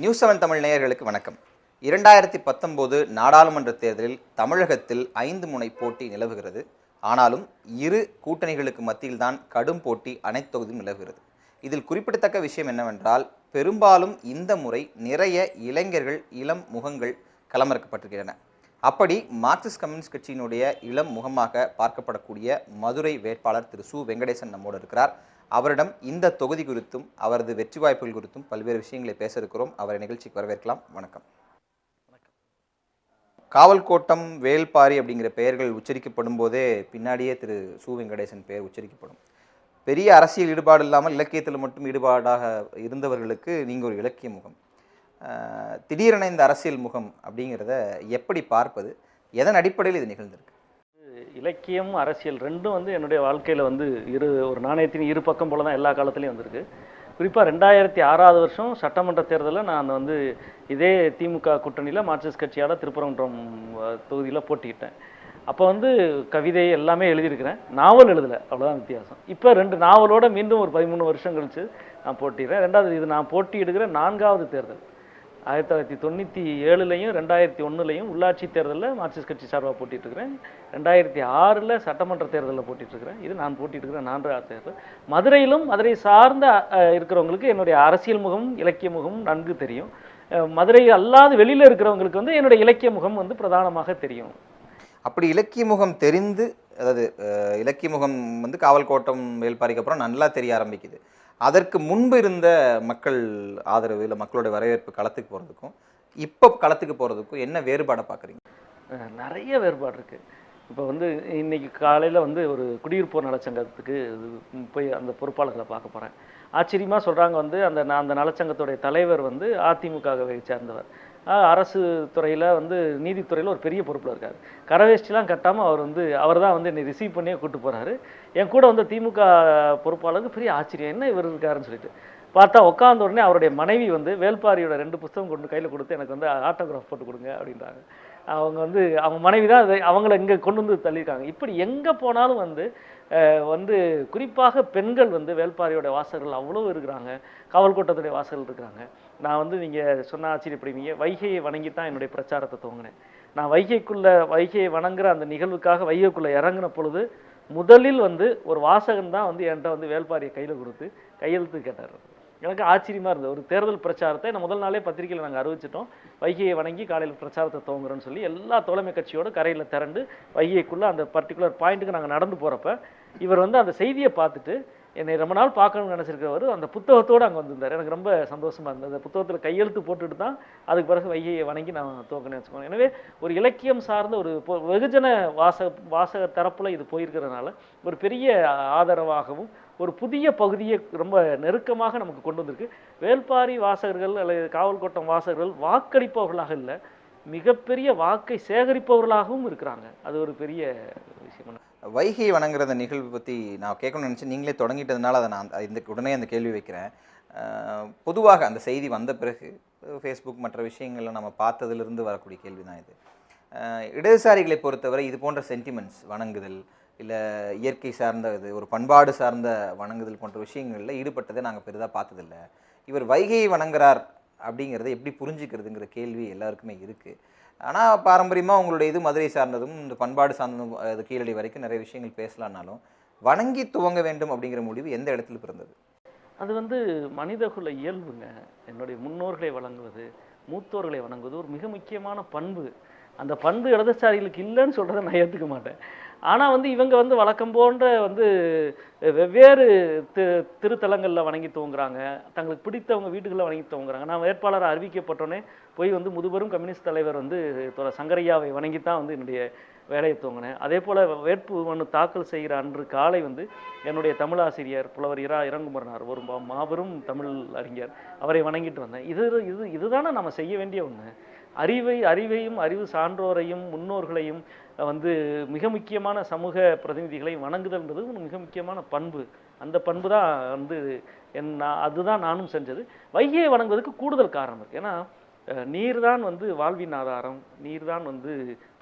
News seven Tamil நேயர்களுக்கு வணக்கம். இரண்டாயிரத்தி பத்தொம்போது நாடாளுமன்ற தேர்தலில் தமிழகத்தில் ஐந்து முனை போட்டி நிலவுகிறது. ஆனாலும் இரு கூட்டணிகளுக்கு மத்தியில்தான் கடும் போட்டி அனைத்து தொகுதியும் நிலவுகிறது. இதில் குறிப்பிடத்தக்க விஷயம் என்னவென்றால் பெரும்பாலும் இந்த முறை நிறைய இளைஞர்கள் இளம் முகங்கள் களமிறக்கப்பட்டிருக்கின்றன. அப்படி மார்க்சிஸ்ட் கம்யூனிஸ்ட் கட்சியினுடைய இளம் முகமாக பார்க்கப்படக்கூடிய மதுரை வேட்பாளர் திரு சு. வெங்கடேசன் நம்மோடு இருக்கிறார். அவரிடம் இந்த தொகுதி குறித்தும் அவரது வெற்றி வாய்ப்புகள் குறித்தும் பல்வேறு விஷயங்களை பேச இருக்கிறோம் அவரை நிகழ்ச்சிக்கு வரவேற்கலாம். வணக்கம். காவல் கோட்டம் வேல்பாரி அப்படிங்கிற பெயர்கள் உச்சரிக்கப்படும் போதே பின்னாடியே திரு சு. வெங்கடேசன் பெயர் உச்சரிக்கப்படும். பெரிய அரசியல் ஈடுபாடு இல்லாமல் இலக்கியத்தில் மட்டும் ஈடுபாடாக இருந்தவர்களுக்கு நீங்கள் ஒரு இலக்கிய முகம். திடீரென இந்த அரசியல் முகம் அப்படிங்கிறத எப்படி பார்ப்பது? எதன் அடிப்படையில் இது நிகழ்ந்திருக்கு? இலக்கியம் அரசியல் ரெண்டும் வந்து என்னுடைய வாழ்க்கையில் வந்து இரு ஒரு நாணயத்தின் இரு பக்கம் போல தான் எல்லா காலத்துலேயும் வந்திருக்கு. குறிப்பாக ரெண்டாயிரத்தி ஆறாவது வருஷம் சட்டமன்ற தேர்தலில் நான் வந்து இதே திமுக கூட்டணியில் மார்க்சிஸ்ட் கட்சியால் திருப்பரங்குன்றம் தொகுதியில் போட்டிக்கிட்டேன் அப்போ வந்து கவிதை எல்லாமே எழுதியிருக்கிறேன். நாவல் எழுதலை அவ்வளோதான் வித்தியாசம். இப்போ ரெண்டு நாவலோட மீண்டும் ஒரு பதிமூணு வருஷம் கழிச்சு நான் போட்டிடுறேன் ரெண்டாவது இது நான் போட்டியிடுகிற நான்காவது தேர்தல். ஆயிரத்தி தொள்ளாயிரத்தி தொண்ணூற்றி ஏழுலையும் ரெண்டாயிரத்தி ஒன்றுலையும் உள்ளாட்சி தேர்தலில் மார்க்சிஸ்ட் கட்சி சார்பாக போட்டிட்டு இருக்கிறேன் ரெண்டாயிரத்தி ஆறில் சட்டமன்ற தேர்தலில் போட்டிட்டு இருக்கிறேன் இது நான் போட்டிட்டு நான்கு தேர்தல். மதுரையிலும் மதுரை சார்ந்த இருக்கிறவங்களுக்கு என்னுடைய அரசியல் முகம் இலக்கிய முகம் நன்கு தெரியும். மதுரை அல்லாது வெளியில் இருக்கிறவங்களுக்கு வந்து என்னுடைய இலக்கிய முகம் வந்து பிரதானமாக தெரியும். அப்படி இலக்கிய முகம் தெரிந்து அதாவது இலக்கிய முகம் வந்து காவல் கோட்டம் வேல்பாரிக்கு அப்புறம் நல்லா தெரிய ஆரம்பிக்குது. அதற்கு முன்பு இருந்த மக்கள் ஆதரவு இல்லை மக்களோட வரவேற்பு களத்துக்கு போகிறதுக்கும் இப்போ களத்துக்கு போகிறதுக்கும் என்ன வேறுபாடை பார்க்குறீங்க? நிறைய வேறுபாடு இருக்குது இப்போ வந்து இன்னைக்கு காலையில் வந்து ஒரு குடியிருப்போர் நலச்சங்கத்துக்கு இது போய் அந்த பொறுப்பாளர்களை பார்க்க போகிறேன் ஆச்சரியமாக சொல்கிறாங்க வந்து அந்த நான் அந்த நலச்சங்கத்துடைய தலைவர் வந்து அதிமுகவை சேர்ந்தவர். அரசு துறையில் வந்து நீதித்துறையில் ஒரு பெரிய பொறுப்பில் இருக்கார். கரவேஷ்டிலாம் கட்டாமல் அவர் வந்து அவர் தான் வந்து என்னை ரிசீவ் பண்ணியே கூப்பிட்டு போகிறாரு என் கூட வந்து திமுக பொறுப்பாளருக்கு பெரிய ஆச்சரியம். என்ன இவர் இருக்காருன்னு சொல்லிட்டு. பார்த்தா உட்காந்த உடனே அவருடைய மனைவி வந்து வேல்பாரியோட ரெண்டு புத்தகம் கொண்டு கையில் கொடுத்து எனக்கு வந்து ஆட்டோகிராஃப் போட்டு கொடுங்க அப்படின்றாங்க. அவங்க வந்து அவங்க மனைவி தான் அதை அவங்கள இங்கே கொண்டு வந்து தள்ளியிருக்காங்க. இப்படி எங்கே போனாலும் வந்து வந்து குறிப்பாக பெண்கள் வந்து வேல்பாரியோட வாசகர்கள் அவ்வளோ இருக்கிறாங்க. காவல் கூட்டத்துடைய வாசகர்கள் இருக்கிறாங்க. நான் வந்து நீங்கள் சொன்ன ஆச்சரியப்படுவீங்க. வைகையை வணங்கி தான் என்னுடைய பிரச்சாரத்தை துவங்கினேன். நான் வைகைக்குள்ள வைகையை வணங்குற அந்த நிகழ்வுக்காக வைகைக்குள்ளே இறங்கின பொழுது முதலில் வந்து ஒரு வாசகன் தான் வந்து என்கிட்ட வந்து வேள்பாரியை கையில் கொடுத்து கையெழுத்து கேட்டார். எனக்கு ஆச்சரியமாக இருந்தது. ஒரு தேர்தல் பிரச்சாரத்தை நான் முதல் நாளே பத்திரிக்கையில் நாங்கள் அறிவிச்சிட்டோம். வைகையை வணங்கி காலையில் பிரச்சாரத்தை துவங்குறோன்னு சொல்லி எல்லா தோழமை கட்சியோட கரையில் திரண்டு வைகைக்குள்ளே அந்த பர்டிகுலர் பாயிண்ட்டுக்கு நாங்கள் நடந்து போகிறப்ப இவர் வந்து அந்த செய்தியை பார்த்துட்டு என்னை ரொம்ப நாள் பார்க்கணும்னு நினச்சிருக்கிறவர் அந்த புத்தகத்தோடு அங்கே வந்திருந்தார். எனக்கு ரொம்ப சந்தோஷமாக இருந்தது. அந்த புத்தகத்தில் கையெழுத்து போட்டுட்டு தான் அதுக்கு பிறகு வைகையை வணங்கி நான் துவக்கணும்னு வச்சுக்கோங்க. எனவே ஒரு இலக்கியம் சார்ந்த ஒரு பொ- வெகுஜன வாசக வாசக தரப்பில் இது போயிருக்கிறதுனால ஒரு பெரிய ஆதரவாகவும் ஒரு புதிய பகுதியை ரொம்ப நெருக்கமாக நமக்கு கொண்டு வந்திருக்கு. வேல்பாரி வாசகர்கள் அல்லது காவல் கோட்டம் வாசகர்கள் வாக்களிப்பவர்களாக இல்லை மிகப்பெரிய வாக்கை சேகரிப்பவர்களாகவும் இருக்கிறாங்க. அது ஒரு பெரிய வைகை வணங்குறத நிகழ்வு பற்றி நான் கேட்கணும்னு நினச்சி நீங்களே தொடங்கிட்டதுனால அதை நான் இந்த உடனே அந்த கேள்வி வைக்கிறேன். பொதுவாக அந்த செய்தி வந்த பிறகு ஃபேஸ்புக் மற்ற விஷயங்களை நம்ம பார்த்ததிலிருந்து வரக்கூடிய கேள்வி தான் இது இடதுசாரிகளை பொறுத்தவரை இது போன்ற சென்டிமெண்ட்ஸ் வணங்குதல் இல்லை இயற்கை சார்ந்த இது ஒரு பண்பாடு சார்ந்த வணங்குதல் போன்ற விஷயங்களில் ஈடுபட்டதை நாங்கள் பெரிதாக பார்த்ததில்ல. இவர் வைகையை வணங்குறார் அப்படிங்கிறத எப்படி புரிஞ்சுக்கிறதுங்கிற கேள்வி எல்லாருக்குமே இருக்குது ஆனால் பாரம்பரியமாக உங்களுடைய இது மதுரை சார்ந்ததும் இந்த பண்பாடு சார்ந்ததும் அது கீழடி வரைக்கும் நிறைய விஷயங்கள் பேசலான்னாலும் வணங்கி துவங்க வேண்டும் அப்படிங்கிற முடிவு எந்த இடத்துல பிறந்தது? அது வந்து மனிதகுல இயல்புங்க. என்னுடைய முன்னோர்களை வழங்குவது மூத்தோர்களை வணங்குவது ஒரு மிக முக்கியமான பண்பு. அந்த பண்பு இடதுசாரிகளுக்கு இல்லைன்னு சொல்கிறத நான் ஏற்றுக்க மாட்டேன். ஆனால் வந்து இவங்க வந்து வழக்கம் போன்ற வந்து வெவ்வேறு தி திருத்தலங்களில் வணங்கி துவங்குறாங்க. தங்களுக்கு பிடித்தவங்க வீட்டுகளில் வணங்கி துவங்குறாங்க. நான் வேட்பாளராக அறிவிக்கப்பட்டோன்னே போய் வந்து முதுபெரும் கம்யூனிஸ்ட் தலைவர் வந்து தோழர் சங்கரையாவை வணங்கி தான் வந்து என்னுடைய வேலையை துவங்கினேன். அதே போல் வேட்பு மனு தாக்கல் செய்கிற அன்று காலை வந்து என்னுடைய தமிழாசிரியர் புலவர் இரா இறங்குமரனார் ஒரு மாபெரும் தமிழ் அறிஞர் அவரை வணங்கிட்டு வந்தேன். இது இது இதுதானே நம்ம செய்ய வேண்டிய ஒன்று அறிவை அறிவையும் அறிவு சான்றோரையும் முன்னோர்களையும் வந்து மிக முக்கியமான சமூக பிரதிநிதிகளை வணங்குதல்ன்றது ஒரு மிக முக்கியமான பண்பு. அந்த பண்பு தான் வந்து என் நான் அதுதான் நானும் செஞ்சது. வைகையை வணங்குவதற்கு கூடுதல் காரணம் இருக்குது ஏன்னா நீர் தான் வந்து வாழ்வின் ஆதாரம் நீர்தான் வந்து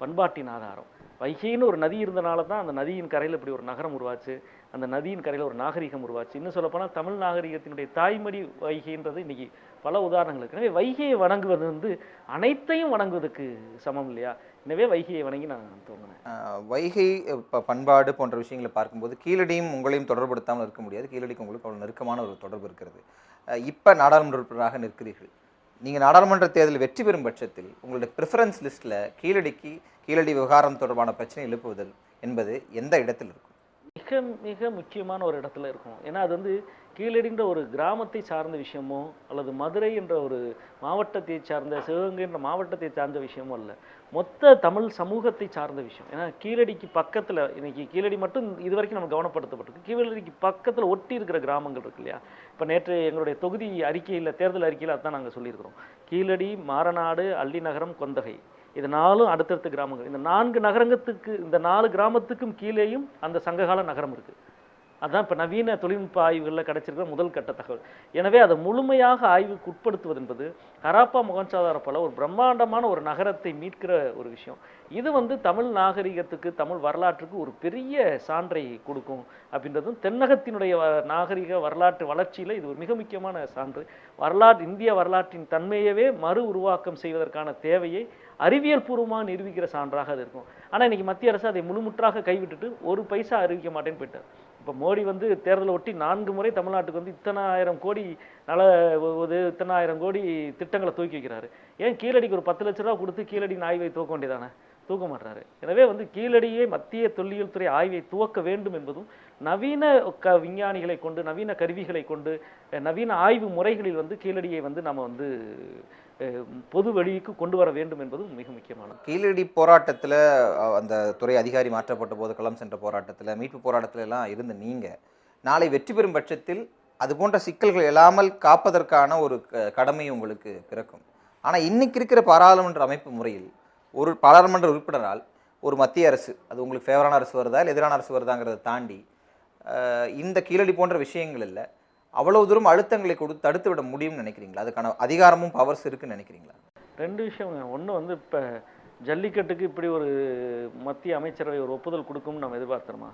பண்பாட்டின் ஆதாரம். வைகைன்னு ஒரு நதி இருந்தனால தான் அந்த நதியின் கரையில் இப்படி ஒரு நகரம் உருவாச்சு அந்த நதியின் கரையில் ஒரு நாகரிகம் உருவாச்சு. இன்னும் சொல்லப்போனால் தமிழ் நாகரிகத்தினுடைய தாய்மடி வைகைன்றது இன்றைக்கி பல உதாரணங்கள் இருக்கு. எனவே வைகையை வணங்குவது வந்து அனைத்தையும் வணங்குவதற்கு சமம் இல்லையா? எனவே வைகையை வணங்கி நான் தோங்கினேன் வைகை ப- பண்பாடு போன்ற விஷயங்களை பார்க்கும்போது கீழடியும் உங்களையும் தொடர்படுத்தாமல் இருக்க முடியாது. கீழடிக்கு உங்களுக்கு அவ்வளோ நெருக்கமான ஒரு தொடர்பு இருக்கிறது. இப்போ நாடாளுமன்ற உறுப்பினராக நிற்கிறீர்கள். நீங்கள் நாடாளுமன்ற தேர்தலில் வெற்றி பெறும் பட்சத்தில் உங்களுடைய ப்ரிஃபரன்ஸ் லிஸ்ட்டில் கீழடிக்கு கீழடி விவகாரம் தொடர்பான பிரச்சனை எழுப்புவதல் என்பது எந்த இடத்தில் இருக்கும்? மிக மிக முக்கியமான ஒரு இடத்துல இருக்கும் ஏன்னா அது வந்து கீழடின்ற ஒரு கிராமத்தை சார்ந்த விஷயமோ அல்லது மதுரை என்ற ஒரு மாவட்டத்தை சார்ந்த சிவகங்கை என்ற மாவட்டத்தை சார்ந்த விஷயமோ அல்ல. மொத்த தமிழ் சமூகத்தை சார்ந்த விஷயம். ஏன்னா கீழடிக்கு பக்கத்தில் இன்னைக்கு கீழடி மட்டும் இது வரைக்கும் நம்ம கவனப்படுத்தப்பட்டிருக்கு. கீழடிக்கு பக்கத்தில் ஒட்டி இருக்கிற கிராமங்கள் இருக்கு இல்லையா? இப்போ நேற்று எங்களுடைய தொகுதி அறிக்கையில் தேர்தல் அறிக்கையில் அதான் நாங்கள் சொல்லியிருக்கிறோம். கீழடி மாரநாடு அள்ளிநகரம் கொந்தகை. இது நாலும் அடுத்தடுத்த கிராமங்கள். இந்த நான்கு நகரங்கத்துக்கு இந்த நாலு கிராமத்துக்கும் கீழேயும் அந்த சங்ககால நகரம் இருக்குது அதுதான் இப்போ நவீன தொழில்நுட்ப ஆய்வுகளில் கிடைச்சிருக்கிற முதல் கட்ட தகவல். எனவே அதை முழுமையாக ஆய்வுக்கு உட்படுத்துவது என்பது ஹராப்பா முகஞ்சாதார போல ஒரு பிரம்மாண்டமான ஒரு நகரத்தை மீட்கிற ஒரு விஷயம். இது வந்து தமிழ் நாகரிகத்துக்கு தமிழ் வரலாற்றுக்கு ஒரு பெரிய சான்றை கொடுக்கும் அப்படின்றதும் தென்னகத்தினுடைய வ- நாகரிக வரலாற்று வளர்ச்சியில் இது ஒரு மிக முக்கியமான சான்று. வரலாற்று இந்திய வரலாற்றின் தன்மையவே மறு உருவாக்கம் செய்வதற்கான தேவையை அறிவியல் பூர்வமாக நிரூபிக்கிற சான்றாக அது இருக்கும். ஆனால் இன்னைக்கு மத்திய அரசு அதை முழுமுற்றாக கைவிட்டுட்டு ஒரு பைசா அறிவிக்க மாட்டேன்னு போயிட்டார். இப்போ மோடி வந்து தேர்தலை ஒட்டி நான்கு முறை தமிழ்நாட்டுக்கு வந்து இத்தனை ஆயிரம் கோடி நல ஒரு இத்தனை ஆயிரம் கோடி திட்டங்களை தூக்கி வைக்கிறாரு. ஏன் கீழடிக்கு ஒரு பத்து லட்ச ரூபா கொடுத்து கீழடி ஆய்வை தூக்க வேண்டியதானே? தூக்க மாட்டாரு எனவே வந்து கீழடியே மத்திய தொல்லியல் துறை ஆய்வை துவக்க வேண்டும் என்பதும் நவீன க விஞ்ஞானிகளை கொண்டு நவீன கருவிகளை கொண்டு நவீன ஆய்வு முறைகளில் வந்து கீழடியை வந்து நம்ம வந்து பொது வெளிக்கு கொண்டு வர வேண்டும் என்பதும் மிக முக்கியமானது. கீழடி போராட்டத்தில் அந்த துறை அதிகாரி மாற்றப்பட்ட போது களம் சென்ற போராட்டத்தில் மீட்பு போராட்டத்தில் எல்லாம் இருந்த நீங்கள் நாளை வெற்றி பெறும் பட்சத்தில் அது போன்ற சிக்கல்கள் இல்லாமல் காப்பதற்கான ஒரு க- கடமை உங்களுக்கு பிறக்கும். ஆனால் இன்னைக்கு இருக்கிற பாராளுமன்ற அமைப்பு முறையில் ஒரு பாராளுமன்ற உறுப்பினரால் ஒரு மத்திய அரசு அது உங்களுக்கு ஃபேவரான அரசு வருதா இல்லை எதிரான அரசு வருதாங்கிறத தாண்டி இந்த கீழடி போன்ற விஷயங்கள் இல்லை அவ்வளவு தூரம் அழுத்தங்களை கொடுத்து தடுத்து விட முடியும்னு நினைக்கிறீங்களா? அதுக்கான அதிகாரமும் பவர்ஸ் இருக்குன்னு நினைக்கிறீங்களா? ரெண்டு விஷயம். ஒன்று வந்து இப்போ ஜல்லிக்கட்டுக்கு இப்படி ஒரு மத்திய அமைச்சரவை ஒரு ஒப்புதல் கொடுக்கும்னு நம்ம எதிர்பார்த்தோமா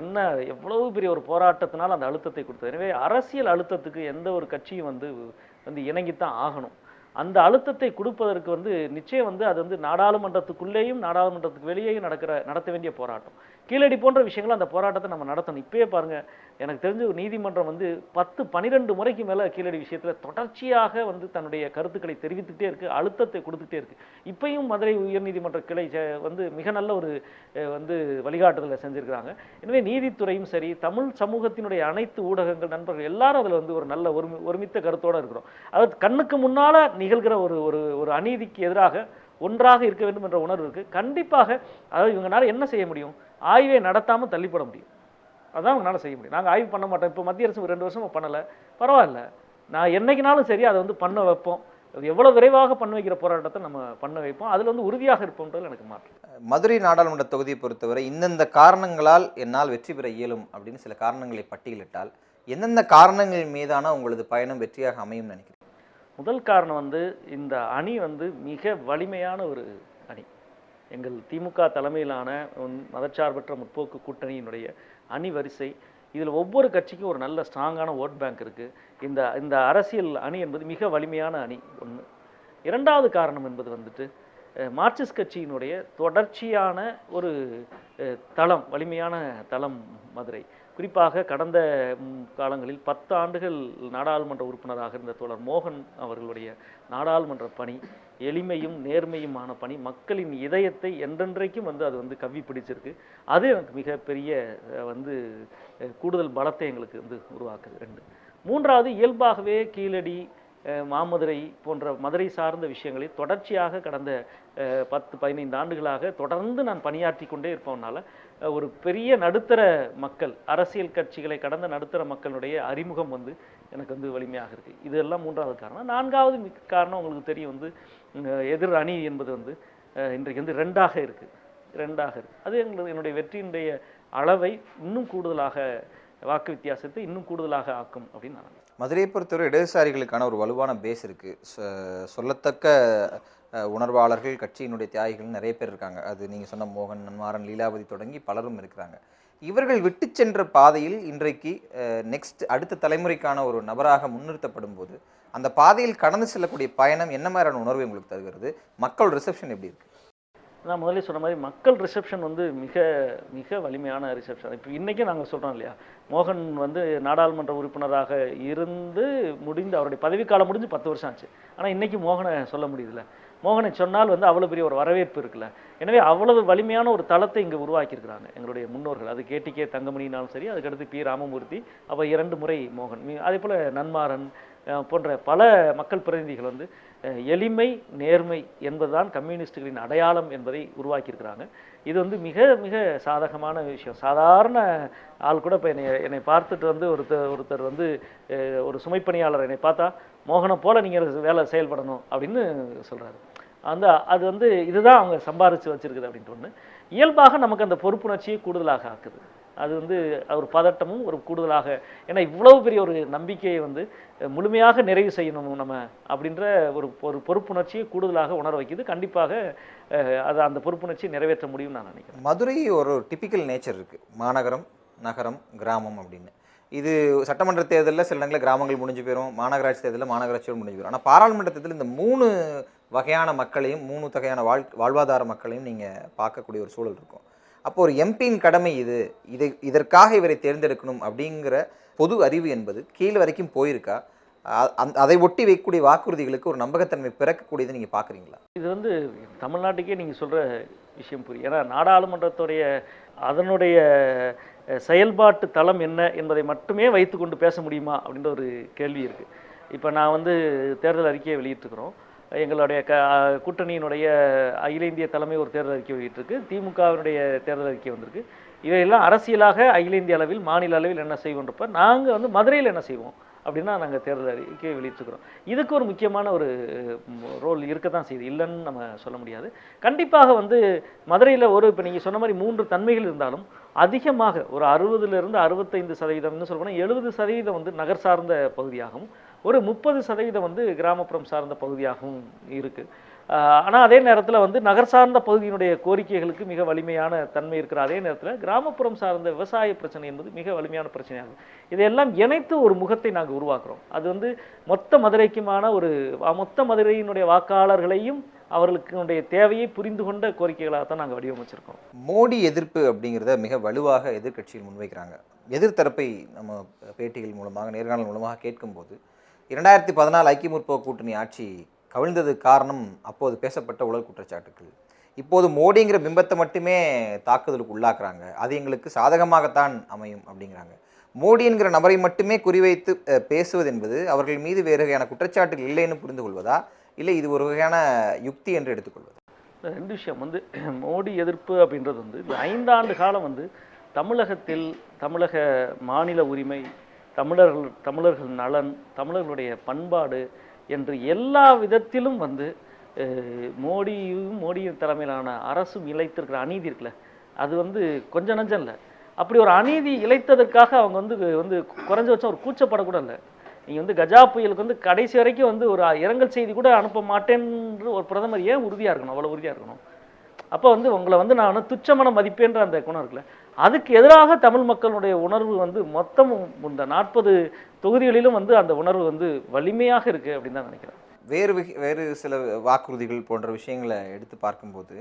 என்ன எவ்வளவு பெரிய ஒரு போராட்டத்தினால் அந்த அழுத்தத்தை கொடுத்தது. எனவே அரசியல் அழுத்தத்துக்கு எந்த ஒரு கட்சியும் வந்து வந்து இணங்கித்தான் ஆகணும். அந்த அழுத்தத்தை கொடுப்பதற்கு வந்து நிச்சயம் வந்து அது வந்து நாடாளுமன்றத்துக்குள்ளேயும் நாடாளுமன்றத்துக்கு வெளியேயும் நடக்கிற நடத்த வேண்டிய போராட்டம். கீழடி போன்ற விஷயங்கள் அந்த போராட்டத்தை நம்ம நடத்தணும். இப்பயே பாருங்கள் எனக்கு தெரிஞ்ச ஒரு நீதிமன்றம் வந்து பத்து பன்னிரெண்டு முறைக்கு மேலே கீழடி விஷயத்தில் தொடர்ச்சியாக வந்து தன்னுடைய கருத்துக்களை தெரிவித்துக்கிட்டே இருக்குது அழுத்தத்தை கொடுத்துட்டே இருக்கு. இப்பயும் மதுரை உயர்நீதிமன்ற கிளை வந்து மிக நல்ல ஒரு வந்து வழிகாட்டுதலை செஞ்சுருக்கிறாங்க. எனவே நீதித்துறையும் சரி தமிழ் சமூகத்தினுடைய அனைத்து ஊடகங்கள் நண்பர்கள் எல்லாரும் அதில் வந்து ஒரு நல்ல ஒருமி ஒருமித்த கருத்தோடு இருக்கிறோம். அதாவது கண்ணுக்கு முன்னால் நிகழ்கிற ஒரு ஒரு ஒரு அநீதிக்கு எதிராக ஒன்றாக இருக்க வேண்டும் என்ற உணர்வு இருக்குது கண்டிப்பாக அதாவது இவங்கனால என்ன செய்ய முடியும்? ஆய்வை நடத்தாம தள்ளிப்பட முடியும். அதான் அவங்களால செய்ய முடியும். நாங்கள் ஆய்வு பண்ண மாட்டோம். இப்போ மத்திய அரசு ரெண்டு வருஷமா பண்ணலை. பரவாயில்ல. நான் என்னைக்குனாலும் சரி அதை வந்து பண்ண வைப்போம். அது எவ்வளவு விரைவாக பண்ண வைக்கிற போராட்டத்தை நம்ம பண்ண வைப்போம். அதுல வந்து உறுதியாக இருப்போம்ன்றது எனக்கு மாற்றம் மதுரை நாடாளுமன்ற தொகுதியை பொறுத்தவரை இந்தந்த காரணங்களால் என்னால் வெற்றி பெற இயலும் அப்படின்னு சில காரணங்களை பட்டியலிட்டால் எந்தெந்த காரணங்கள் மீதான உங்களது பயணம் வெற்றியாக அமையும் நினைக்கிறேன் முதல் காரணம் வந்து இந்த அணி வந்து மிக வலிமையான ஒரு அணி. எங்கள் திமுக தலைமையிலான மதச்சார்பற்ற முற்போக்கு கூட்டணியினுடைய அணி வரிசை இதில் ஒவ்வொரு கட்சிக்கும் ஒரு நல்ல ஸ்ட்ராங்கான ஓட் பேங்க் இருக்குது இந்த இந்த அரசியல் அணி என்பது மிக வலிமையான அணி ஒன்று இரண்டாவது காரணம் என்பது வந்துட்டு மார்க்சிஸ்ட் கட்சியினுடைய தொடர்ச்சியான ஒரு தளம் வலிமையான தளம் மதுரை. குறிப்பாக கடந்த காலங்களில் பத்து ஆண்டுகள் நாடாளுமன்ற உறுப்பினராக இருந்த தோழர் மோகன் அவர்களுடைய நாடாளுமன்ற பணி எளிமையும் நேர்மையுமான பணி மக்களின் இதயத்தை என்றென்றைக்கும் வந்து அது வந்து கவ்வி பிடிச்சிருக்கு. அது எனக்கு மிகப்பெரிய வந்து கூடுதல் பலத்தை எங்களுக்கு வந்து உருவாக்குது. ரெண்டு. மூன்றாவது இயல்பாகவே கீழடி மாமதுரை போன்ற மதுரை சார்ந்த விஷயங்களை தொடர்ச்சியாக கடந்த பத்து பதினைந்து ஆண்டுகளாக தொடர்ந்து நான் பணியாற்றி கொண்டே இருப்பவனால ஒரு பெரிய நடுத்தர மக்கள் அரசியல் கட்சிகளை கடந்த நடுத்தர மக்களுடைய அறிமுகம் வந்து எனக்கு வந்து வலிமையாக இருக்கு. இதெல்லாம் மூன்றாவது காரணம். நான்காவது மிக்க காரணம் உங்களுக்கு தெரியும் வந்து எதிர் அணி என்பது வந்து இன்றைக்கு வந்து ரெண்டாக இருக்கு. ரெண்டாக இருக்குது அது எங்களது என்னுடைய வெற்றியினுடைய அளவை இன்னும் கூடுதலாக வாக்கு வித்தியாசத்தை இன்னும் கூடுதலாக ஆக்கும் அப்படின்னு நான் மதுரையை பொறுத்தவரை இடதுசாரிகளுக்கான ஒரு வலுவான பேஸ் இருக்குது சொல்லத்தக்க உணர்வாளர்கள் கட்சியினுடைய தியாகிகள் நிறைய பேர் இருக்காங்க. அது நீங்கள் சொன்ன மோகன் நன்மாறன் லீலாவதி தொடங்கி பலரும் இருக்கிறாங்க. இவர்கள் விட்டு சென்ற பாதையில் இன்றைக்கு நெக்ஸ்ட் அடுத்த தலைமுறைக்கான ஒரு நபராக முன்னிறுத்தப்படும் போது அந்த பாதையில் கடந்து செல்லக்கூடிய பயணம் என்ன மாதிரியான உணர்வு உங்களுக்கு தருகிறது? மக்கள் ரிசப்ஷன் எப்படி இருக்குது நான் முதல்ல சொன்ன மாதிரி மக்கள் ரிசப்ஷன் வந்து மிக மிக வலிமையான ரிசப்ஷன் இப்போ இன்றைக்கும் நாங்கள் சொல்கிறோம் இல்லையா? மோகன் வந்து நாடாளுமன்ற உறுப்பினராக இருந்து முடிந்து அவருடைய பதவிக்காலம் முடிஞ்சு பத்து வருஷம் ஆச்சு. ஆனால் இன்றைக்கி மோகனை சொல்ல முடியுதுல மோகனை சொன்னால் வந்து அவ்வளோ பெரிய ஒரு வரவேற்பு இருக்குல்ல. எனவே அவ்வளவு வலிமையான ஒரு தளத்தை இங்கே உருவாக்கியிருக்கிறாங்க எங்களுடைய முன்னோர்கள். அது கேட்டிக்கே தங்கமணினாலும் சரி அதுக்கடுத்து பி ராமமூர்த்தி அப்போ இரண்டு முறை மோகன். அதே போல் நன்மாறன் போன்ற பல மக்கள் பிரதிநிதிகள் வந்து எளிமை நேர்மை என்பதுதான் கம்யூனிஸ்டுகளின் அடையாளம் என்பதை உருவாக்கியிருக்கிறாங்க. இது வந்து மிக மிக சாதகமான விஷயம். சாதாரண ஆள் கூட இப்போ என்னை என்னை பார்த்துட்டு வந்து ஒருத்தர் ஒருத்தர் வந்து ஒரு சுமைப்பணியாளர் என்னை பார்த்தா மோகனை போல் நீங்கள் வேலை செயல்படணும் அப்படின்னு சொல்கிறாரு அந்த அது வந்து இதுதான் அவங்க சம்பாரித்து வச்சிருக்குது அப்படின்ட்டு ஒன்று இயல்பாக நமக்கு அந்த பொறுப்புணர்ச்சியை கூடுதலாக ஆக்குது. அது வந்து ஒரு பதட்டமும் ஒரு கூடுதலாக ஏன்னா இவ்வளவு பெரிய ஒரு நம்பிக்கையை வந்து முழுமையாக நிறைவு செய்யணும் நம்ம அப்படின்ற ஒரு ஒரு பொறுப்புணர்ச்சியை கூடுதலாக உணர வைக்குது. கண்டிப்பாக அது அந்த பொறுப்புணர்ச்சியை நிறைவேற்ற முடியும்னு நான் நினைக்கிறேன். மதுரை ஒரு டிப்பிக்கல் நேச்சர் இருக்குது மாநகரம் நகரம் கிராமம் அப்படின்னு. இது சட்டமன்ற தேர்தலில் சில இடங்களில் கிராமங்கள் முடிஞ்சு போயிடும் மாநகராட்சி தேர்தலில் மாநகராட்சியோடு முடிஞ்சு போயிடும் ஆனால் பாராளுமன்ற தேர்தலில் இந்த மூணு வகையான மக்களையும் மூணு வகையான வாழ் வாழ்வாதார மக்களையும் நீங்கள் பார்க்கக்கூடிய ஒரு சூழல் இருக்கும். அப்போ ஒரு எம்பியின் கடமை இது. இதை இதற்காக இவரை தேர்ந்தெடுக்கணும் அப்படிங்கிற பொது அறிவு என்பது கீழ் வரைக்கும் போயிருக்கா? அதை ஒட்டி வைக்கக்கூடிய வாக்குறுதிகளுக்கு ஒரு நம்பகத்தன்மை பிறக்கக்கூடியதை நீங்கள் பார்க்குறீங்களா? இது வந்து தமிழ்நாட்டுக்கே நீங்கள் சொல்கிற விஷயம் புரியும். ஏன்னா நாடாளுமன்றத்துடைய அதனுடைய செயல்பாட்டு தளம் என்ன என்பதை மட்டுமே வைத்துக்கொண்டு பேச முடியுமா அப்படின்ற ஒரு கேள்வி இருக்குது இப்போ நான் வந்து தேர்தல் அறிக்கையை வெளியிட்டிருக்கிறோம். எங்களுடைய க கூட்டணியினுடைய அகில இந்திய தலைமை ஒரு தேர்தல் அறிக்கை வெளியிட்டிருக்கு. திமுகவினுடைய தேர்தல் அறிக்கை வந்திருக்கு. இவையெல்லாம் அரசியலாக அகில இந்திய அளவில் மாநில அளவில் என்ன செய்வோன்றப்ப நாங்கள் வந்து மதுரையில் என்ன செய்வோம் அப்படின்னா நாங்கள் தேர்தல் அறிக்கையை வெளியிட்டிருக்கிறோம். இதுக்கு ஒரு முக்கியமான ஒரு ரோல் இருக்க தான் செய்யுது. இல்லைன்னு நம்ம சொல்ல முடியாது. கண்டிப்பாக வந்து மதுரையில் ஒரு இப்போ நீங்கள் சொன்ன மாதிரி மூன்று தன்மைகள் இருந்தாலும் அதிகமாக ஒரு அறுபதுலேருந்து அறுபத்தைந்து சதவீதம்னு சொல்லப்போனால் எழுபது சதவீதம் வந்து நகர் சார்ந்த பகுதியாகவும் ஒரு முப்பது சதவீதம் வந்து கிராமப்புறம் சார்ந்த பகுதியாகவும் இருக்குது ஆனால் அதே நேரத்தில் வந்து நகர் சார்ந்த பகுதியினுடைய கோரிக்கைகளுக்கு மிக வலிமையான தன்மை இருக்கிற அதே நேரத்தில் கிராமப்புறம் சார்ந்த விவசாய பிரச்சனை என்பது மிக வலிமையான பிரச்சனையாகும். இதையெல்லாம் இணைத்து ஒரு முகத்தை நாங்கள் உருவாக்குறோம். அது வந்து மொத்த மதுரைக்குமான ஒரு மொத்த மதுரையினுடைய வாக்காளர்களையும் அவர்களுக்கு தேவையை புரிந்து கொண்ட கோரிக்கைகளாக தான் நாங்கள் வடிவமைச்சிருக்கோம். மோடி எதிர்ப்பு அப்படிங்கிறத மிக வலுவாக எதிர்க்கட்சியில் முன்வைக்கிறாங்க. எதிர்த்தரப்பை நம்ம பேட்டிகள் மூலமாக நேர்காணல் மூலமாக கேட்கும்போது இரண்டாயிரத்தி பதினாலு ஐக்கிய முற்போக்கு கூட்டணி ஆட்சி கவிழ்ந்தது காரணம் அப்போது பேசப்பட்ட உடல் குற்றச்சாட்டுகள் இப்போது மோடிங்கிற பிம்பத்தை மட்டுமே தாக்குதலுக்கு உள்ளாக்குறாங்க. அது எங்களுக்கு சாதகமாகத்தான் அமையும் அப்படிங்கிறாங்க. மோடி என்கிற நபரை மட்டுமே குறிவைத்து பேசுவது என்பது அவர்கள் மீது வேறு வகையான குற்றச்சாட்டுகள் இல்லைன்னு புரிந்து கொள்வதா இல்லை இது ஒரு வகையான யுக்தி என்று எடுத்துக்கொள்வது? ரெண்டு விஷயம். வந்து மோடி எதிர்ப்பு அப்படின்றது வந்து ஐந்தாண்டு காலம் வந்து தமிழகத்தில் தமிழக மாநில உரிமை தமிழர்கள் தமிழர்கள் நலன் தமிழர்களுடைய பண்பாடு என்று எல்லா விதத்திலும் வந்து மோடியும் மோடியின் தலைமையிலான அரசும் இழைத்திருக்கிற அநீதி இருக்குல்ல அது வந்து கொஞ்சம் நஞ்சம் இல்லை. அப்படி ஒரு அநீதி இழைத்ததற்காக அவங்க வந்து வந்து குறைஞ்சபட்சம் ஒரு கூச்சப்படக்கூட இல்லை. நீங்கள் வந்து கஜா புயலுக்கு வந்து கடைசி வரைக்கும் வந்து ஒரு இரங்கல் செய்தி கூட அனுப்ப மாட்டேன்னு ஒரு பிரதமர் ஏன் உறுதியாக இருக்கணும் அவ்வளோ உறுதியாக இருக்கணும்? அப்போ வந்து உங்களை வந்து நான் வந்து மதிப்பேன்ற அந்த குணம் இருக்குல்ல. அதுக்கு எதிராக தமிழ் மக்களுடைய உணர்வு வந்து மொத்தமும் இந்த நாற்பது தொகுதிகளிலும் வந்து அந்த உணர்வு வந்து வலிமையாக இருக்குது அப்படின்னு தான் நினைக்கிறேன். வேறு வேறு வேறு சில வாக்குறுதிகள் போன்ற விஷயங்களை எடுத்து பார்க்கும்போது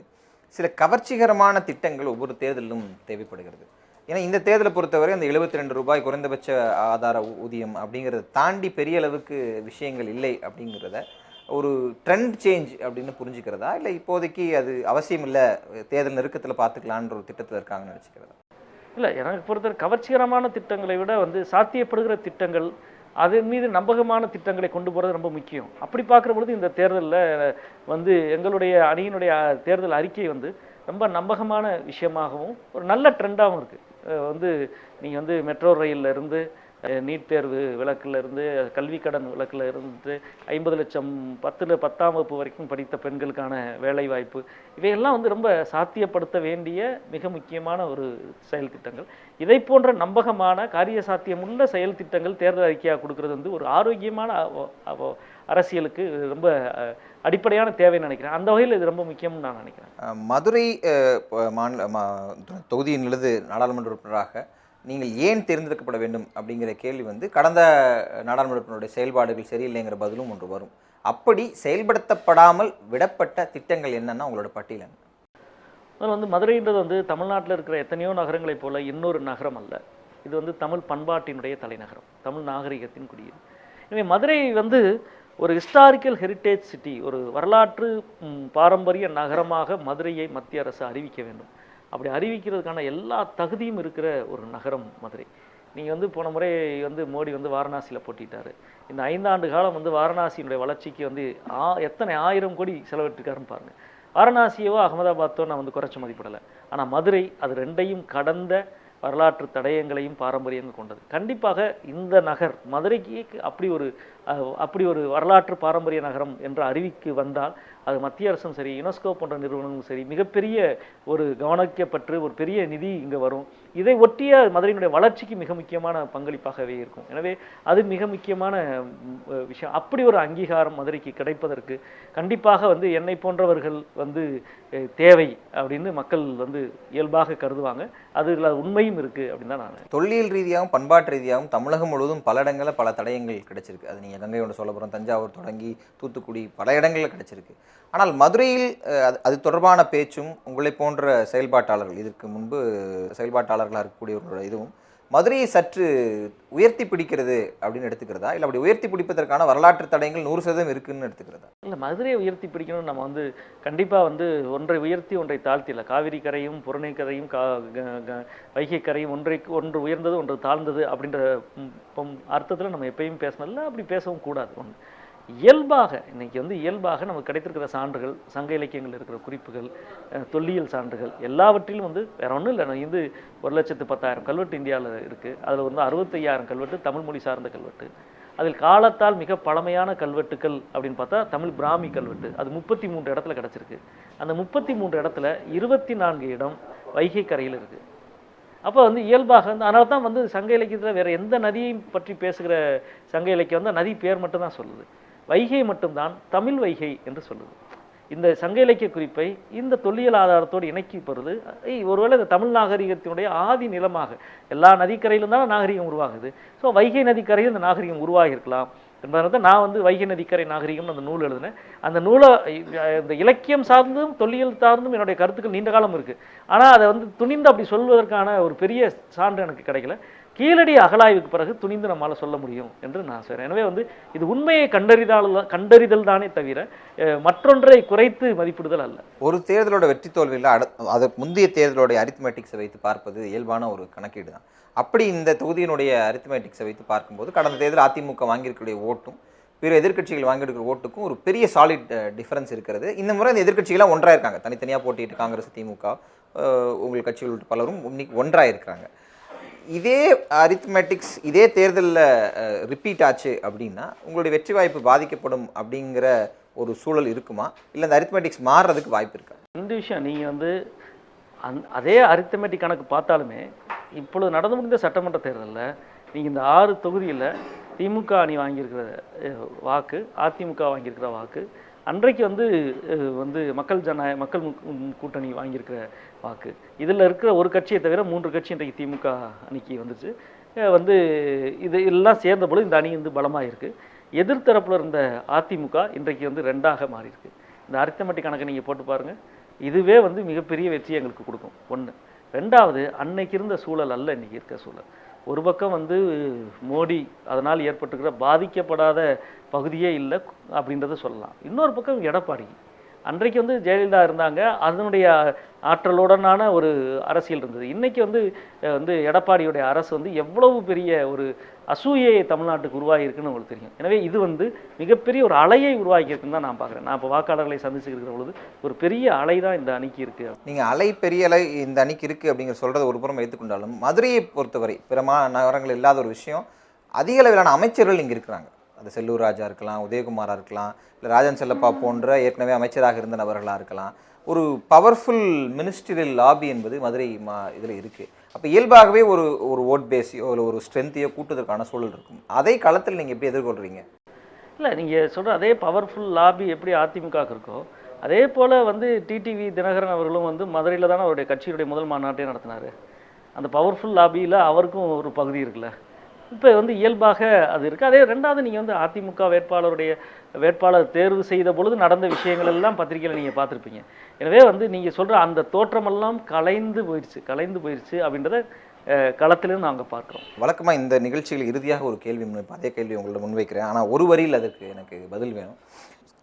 சில கவர்ச்சிகரமான திட்டங்கள் ஒவ்வொரு தேர்தலிலும் தேவைப்படுகிறது. ஏன்னா இந்த தேர்தலை பொறுத்தவரை அந்த 72 ரெண்டு ரூபாய் குறைந்தபட்ச ஆதார ஊதியம் அப்படிங்கிறத தாண்டி பெரிய அளவுக்கு விஷயங்கள் இல்லை அப்படிங்கிறத ஒரு ட்ரெண்ட் சேஞ்ச் அப்படின்னு புரிஞ்சுக்கிறதா? இல்லை இப்போதைக்கு அது அவசியம் இல்லை தேர்தல் நெருக்கத்தில் பார்த்துக்கலான்ற ஒரு திட்டத்தில் இருக்காங்கன்னு நினச்சிக்கிறதா? இல்லை எனக்கு பொறுத்தவரை கவர்ச்சிகரமான திட்டங்களை விட வந்து சாத்தியப்படுகிற திட்டங்கள் அதன் மீது நம்பகமான திட்டங்களை கொண்டு போகிறது ரொம்ப முக்கியம். அப்படி பார்க்குற பொழுது இந்த தேர்தலில் வந்து எங்களுடைய அணியினுடைய தேர்தல் அறிக்கை வந்து ரொம்ப நம்பகமான விஷயமாகவும் ஒரு நல்ல ட்ரெண்டாகவும் இருக்குது வந்து நீங்கள் வந்து மெட்ரோ ரயிலில் இருந்து நீட் தேர்வு விலக்குல இருந்து கல்வி கடன் விளக்கில் இருந்து ஐம்பது லட்சம் பத்தில் பத்தாம் வகுப்பு வரைக்கும் படித்த பெண்களுக்கான வேலைவாய்ப்பு. இவையெல்லாம் வந்து ரொம்ப சாத்தியப்படுத்த வேண்டிய மிக முக்கியமான ஒரு செயல் திட்டங்கள். இதை போன்ற நம்பகமான காரிய சாத்தியமுள்ள செயல் திட்டங்கள் தேர்தல் அறிக்கையாக கொடுக்கறது வந்து ஒரு ஆரோக்கியமான அரசியலுக்கு ரொம்ப அடிப்படையான தேவைன்னு நினைக்கிறேன். அந்த வகையில் இது ரொம்ப முக்கியம்னு நான் நினைக்கிறேன். மதுரை மாநில மா- தொகுதியிலிருந்து நாடாளுமன்ற உறுப்பினராக நீங்கள் ஏன் தேர்ந்தெடுக்கப்பட வேண்டும் அப்படிங்கிற கேள்வி வந்து கடந்த நாடாளுமன்றத்தினுடைய செயல்பாடுகள் சரியில்லைங்கிற பதிலும் ஒன்று வரும். அப்படி செயல்படுத்தப்படாமல் விடப்பட்ட திட்டங்கள் என்னென்னா உங்களோட பட்டியல் என்ன? அதில் வந்து மதுரைன்றது வந்து தமிழ்நாட்டில் இருக்கிற எத்தனையோ நகரங்களைப் போல இன்னொரு நகரம் அல்ல. இது வந்து தமிழ் பண்பாட்டினுடைய தலைநகரம் தமிழ் நாகரிகத்தின் குடியீடு எனவே மதுரை வந்து ஒரு ஹிஸ்டாரிக்கல் ஹெரிட்டேஜ் சிட்டி ஒரு வரலாற்று பாரம்பரிய நகரமாக மதுரையை மத்திய அரசு அறிவிக்க வேண்டும். அப்படி அறிவிக்கிறதுக்கான எல்லா தகுதியும் இருக்கிற ஒரு நகரம் மதுரை. நீங்கள் வந்து போன முறை வந்து மோடி வந்து வாரணாசியில் போட்டிட்டாரு. இந்த ஐந்தாண்டு காலம் வந்து வாரணாசியினுடைய வளர்ச்சிக்கு வந்து ஆ எத்தனை ஆயிரம் கோடி செலவிட்டிருக்காருன்னு பாருங்கள் வாரணாசியவோ அகமதாபாத்தோ நான் வந்து குறைச்ச மதிப்பிடலை. ஆனால் மதுரை அது ரெண்டையும் கடந்த வரலாற்று தடயங்களையும் பாரம்பரியங்கள் கொண்டது. கண்டிப்பாக இந்த நகர் மதுரைக்கு அப்படி ஒரு அப்படி ஒரு வரலாற்று பாரம்பரிய நகரம் என்ற அறிவிக்கு வந்தால் அது மத்திய அரசும் சரி யுனெஸ்கோ போன்ற நிறுவனங்களும் சரி மிகப்பெரிய ஒரு கவனிக்கப்பட்டு ஒரு பெரிய நிதி இங்கே வரும். இதை ஒட்டிய மதுரையினுடைய வளர்ச்சிக்கு மிக முக்கியமான பங்களிப்பாகவே இருக்கும். எனவே அது மிக முக்கியமான விஷயம். அப்படி ஒரு அங்கீகாரம் மதுரைக்கு கிடைப்பதற்கு கண்டிப்பாக வந்து என்னை போன்றவர்கள் வந்து தேவை அப்படின்னு மக்கள் வந்து இயல்பாக கருதுவாங்க. அதில் உண்மையும் இருக்குது அப்படின்னு தான் நான் தொல்லியல் ரீதியாகவும் பண்பாட்டு ரீதியாகவும் தமிழகம் முழுவதும் பல இடங்களில் பல தடயங்கள் கிடைச்சிருக்கு. அது நீங்கள் கங்கை கொண்ட சோழபுரம் தஞ்சாவூர் தொடங்கி தூத்துக்குடி பல இடங்களில் கிடைச்சிருக்கு. ஆனால் மதுரையில் அது அது தொடர்பான பேச்சும் உங்களை போன்ற செயல்பாட்டாளர்கள் இதற்கு முன்பு செயல்பாட்டாளர்களாக இருக்கக்கூடியவர்களோட இதுவும் மதுரையை சற்று உயர்த்தி பிடிக்கிறது அப்படின்னு எடுத்துக்கிறதா? இல்லை அப்படி உயர்த்தி பிடிப்பதற்கான வரலாற்று தடயங்கள் நூறு சதவீதம் இருக்குன்னு எடுத்துக்கிறதா? இல்லை மதுரையை உயர்த்தி பிடிக்கணும் நம்ம வந்து கண்டிப்பாக வந்து ஒன்றை உயர்த்தி ஒன்றை தாழ்த்தி இல்லை காவிரி கரையும் புறநை கரையும் கா க- வைகை கரையும் ஒன்றை ஒன்று உயர்ந்தது ஒன்று தாழ்ந்தது அப்படின்ற அர்த்தத்தில் நம்ம எப்பயும் இல்லை அப்படி பேசவும் கூடாது. ஒன்று இயல்பாக இன்னைக்கு வந்து இயல்பாக நமக்கு கிடைத்திருக்கிற சான்றுகள் சங்க இலக்கியங்கள் இருக்கிற குறிப்புகள் தொல்லியல் சான்றுகள் எல்லாவற்றிலும் வந்து வேற ஒன்றும் இல்லை. இது வந்து ஒரு லட்சத்து பத்தாயிரம் கல்வெட்டு இந்தியாவில் இருக்குது அதில் வந்து அறுபத்தையாயிரம் கல்வெட்டு தமிழ் மொழி சார்ந்த கல்வெட்டு. அதில் காலத்தால் மிக பழமையான கல்வெட்டுக்கள் அப்படின்னு பார்த்தா தமிழ் பிராமி கல்வெட்டு. அது முப்பத்தி மூன்று இடத்துல கிடச்சிருக்கு. அந்த முப்பத்தி மூன்று இடத்துல இருபத்தி நான்கு இடம் வைகை கரையில் இருக்குது அப்போ வந்து இயல்பாக வந்து அதனால தான் வந்து சங்க இலக்கியத்தில் வேறு எந்த நதியை பற்றி பேசுகிற சங்க இலக்கியம் வந்து நதி பேர் மட்டும்தான் சொல்லுது. வைகை மட்டும்தான் தமிழ் வைகை என்று சொல்லுது. இந்த சங்க இலக்கிய குறிப்பை இந்த தொல்லியல் ஆதாரத்தோடு இணைக்கி பெறுது ஒருவேளை இந்த தமிழ் நாகரிகத்தினுடைய ஆதி நிலமாக எல்லா நதிக்கரையிலும் தான் நாகரிகம் உருவாகுது. ஸோ வைகை நதிக்கரையில் இந்த நாகரிகம் உருவாகியிருக்கலாம். என்பதனால தான் நான் வந்து வைகை நதிக்கரை நாகரிகம்னு அந்த நூல் எழுதினேன். அந்த நூலை இந்த இலக்கியம் சார்ந்தும் தொல்லியல் சார்ந்தும் என்னுடைய கருத்துக்கள் நீண்ட காலம் இருக்குது ஆனால் அதை வந்து துணிந்து அப்படி சொல்வதற்கான ஒரு பெரிய சான்று எனக்கு கிடைக்கல. கீழடி அகலாய்வுக்கு பிறகு துணிந்து நம்மால் சொல்ல முடியும் என்று நான் சொல்கிறேன் எனவே வந்து இது உண்மையை கண்டறிதால் கண்டறிதல் தானே தவிர மற்றொன்றை குறைத்து மதிப்பிடுதல் அல்ல. ஒரு தேர்தலோட வெற்றி தோல்வியில் அட அது முந்தைய தேர்தலோடைய அரித்மெட்டிக்ஸை வைத்து பார்ப்பது இயல்பான ஒரு கணக்கீடு தான். அப்படி இந்த தொகுதியினுடைய அரித்மெட்டிக்ஸை வைத்து பார்க்கும்போது கடந்த தேர்தல் அதிமுக வாங்கியிருக்கக்கூடிய ஓட்டும் பிற எதிர்க்கட்சிகள் வாங்கியிருக்கிற ஓட்டுக்கும் ஒரு பெரிய சாலிட் டிஃபரன்ஸ் இருக்கிறது. இந்த முறை இந்த எதிர்க்கட்சிகளாம் ஒன்றாக இருக்காங்க தனித்தனியாக போட்டிட்டு காங்கிரஸ் திமுக உங்கள் கட்சிகள் பலரும் இன்னைக்கு ஒன்றாக இருக்கிறாங்க இதே அரித்மெட்டிக்ஸ் இதே தேர்தலில் ரிப்பீட் ஆச்சு அப்படின்னா உங்களுடைய வெற்றி வாய்ப்பு பாதிக்கப்படும் அப்படிங்கிற ஒரு சூழல் இருக்குமா? இல்லை அந்த அரித்மெட்டிக்ஸ் மாறுறதுக்கு வாய்ப்பு இருக்கா? இந்த விஷயம் நீங்கள் வந்து அந் அதே அரித்தமெட்டிக் கணக்கு பார்த்தாலுமே இப்பொழுது நடந்து முடிந்த சட்டமன்ற தேர்தலில் நீங்கள் இந்த ஆறு தொகுதியில் திமுக அணி வாங்கியிருக்கிற வாக்கு அதிமுக வாங்கியிருக்கிற வாக்கு அன்றைக்கு வந்து வந்து மக்கள் ஜனநாயக மக்கள் மு- கூட்டணி வாங்கியிருக்கிற வாக்கு. இதில் இருக்கிற ஒரு கட்சியை தவிர மூன்று கட்சி இன்றைக்கு திமுக அணிக்கு வந்துச்சு வந்து இது எல்லாம் சேர்ந்த பொழுது இந்த அணி வந்து பலமாக இருக்குது எதிர்த்தரப்பில் இருந்த அதிமுக இன்றைக்கு வந்து ரெண்டாக மாறி இருக்கு இந்த அரித்தமெட்டிக் கணக்கை நீங்கள் போட்டு பாருங்க. இதுவே வந்து மிகப்பெரிய வெற்றி எங்களுக்கு கொடுக்கும். ஒன்று ரெண்டாவது அன்னைக்கு இருந்த சூழல் அல்ல இன்றைக்கி இருக்க சூழல். ஒரு பக்கம் வந்து மோடி அதனால் ஏற்பட்டுக்கிற பாதிக்கப்படாத பகுதியே இல்லை அப்படின்றத சொல்லலாம். இன்னொரு பக்கம் எடப்பாடி. அன்றைக்கு வந்து ஜெயலலிதா இருந்தாங்க. அதனுடைய ஆற்றலுடனான ஒரு அரசியல் இருந்தது. இன்றைக்கி வந்து வந்து எடப்பாடியுடைய அரசு வந்து எவ்வளவு பெரிய ஒரு அசூயை தமிழ்நாட்டுக்கு உருவாகியிருக்குன்னு உங்களுக்கு தெரியும். எனவே இது வந்து மிகப்பெரிய ஒரு அலையை உருவாக்கியிருக்குன்னு தான் நான் பார்க்குறேன். நான் இப்போ வாக்காளர்களை இருக்கிற பொழுது ஒரு பெரிய அலை தான் இந்த அணிக்கு இருக்குது நீங்கள் அலை பெரிய அலை இந்த அணிக்கு இருக்குது அப்படிங்கிற சொல்கிறத ஒரு புறம் எடுத்துக்கொண்டாலும் மதுரையை பொறுத்தவரை பிற நகரங்கள் இல்லாத ஒரு விஷயம் அதிக அளவிலான அமைச்சர்கள் இங்கே இருக்கிறாங்க. அது செல்லூர் ராஜா இருக்கலாம் உதயகுமாராக இருக்கலாம் இல்லை ராஜன் செல்லப்பா போன்ற ஏற்கனவே அமைச்சராக இருந்த நபர்களாக இருக்கலாம். ஒரு பவர்ஃபுல் மினிஸ்டரியல் லாபி என்பது மதுரை மா இதில் இருக்குது அப்போ இயல்பாகவே ஒரு ஒரு ஓட் பேஸையோ இல்லை ஒரு ஸ்ட்ரென்த்தையோ கூட்டுவதற்கான சூழல் இருக்கும். அதை களத்தில் நீங்கள் எப்படி எதிர்கொள்கிறீங்க இல்லை நீங்கள் சொல்கிற அதே பவர்ஃபுல் லாபி எப்படி அதிமுக இருக்கோ அதே போல் வந்து டிடிவி தினகரன் அவர்களும் வந்து மதுரையில் தானே அவருடைய கட்சியுடைய முதல் மாநாட்டையும் நடத்தினார். அந்த பவர்ஃபுல் லாபியில் அவருக்கும் ஒரு பகுதி இருக்குல்ல. இப்போ வந்து இயல்பாக அது இருக்குது அதே ரெண்டாவது நீங்கள் வந்து அதிமுக வேட்பாளருடைய வேட்பாளர் தேர்வு செய்த பொழுது நடந்த விஷயங்கள் எல்லாம் பத்திரிக்கையில் நீங்கள் பார்த்துருப்பீங்க. எனவே வந்து நீங்கள் சொல்கிற அந்த தோற்றமெல்லாம் கலைந்து போயிடுச்சு கலைந்து போயிடுச்சு அப்படின்றத களத்திலும் நாங்கள் பார்க்குறோம். வழக்கமாக இந்த நிகழ்ச்சியில் இறுதியாக ஒரு கேள்வி முன்வைப்பேன் அதே கேள்வி உங்களோட முன்வைக்கிறேன் ஆனால் ஒரு வரியில் அதற்கு எனக்கு பதில் வேணும்.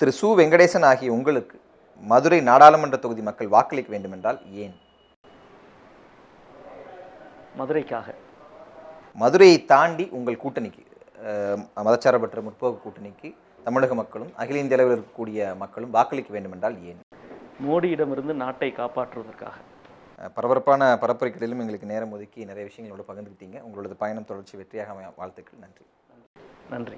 திரு. சு. வெங்கடேசன் ஆகிய உங்களுக்கு மதுரை நாடாளுமன்ற தொகுதி மக்கள் வாக்களிக்க வேண்டுமென்றால் ஏன்? மதுரைக்காக. மதுரையை தாண்டி உங்கள் கூட்டணிக்கு மதச்சார்பற்ற முற்போக்கு கூட்டணிக்கு தமிழக மக்களும் அகில இந்திய அளவில் இருக்கக்கூடிய மக்களும் வாக்களிக்க வேண்டுமென்றால் ஏன்? மோடியிடமிருந்து நாட்டை காப்பாற்றுவதற்காக. பரபரப்பான பரப்புரைகளிலும் எங்களுக்கு நேரம் ஒதுக்கி நிறைய விஷயங்களோட பகிர்ந்துக்கிட்டீங்க. உங்களோட பயணம் தொடர்ச்சி வெற்றியாக வாழ்த்துக்கள். நன்றி. நன்றி.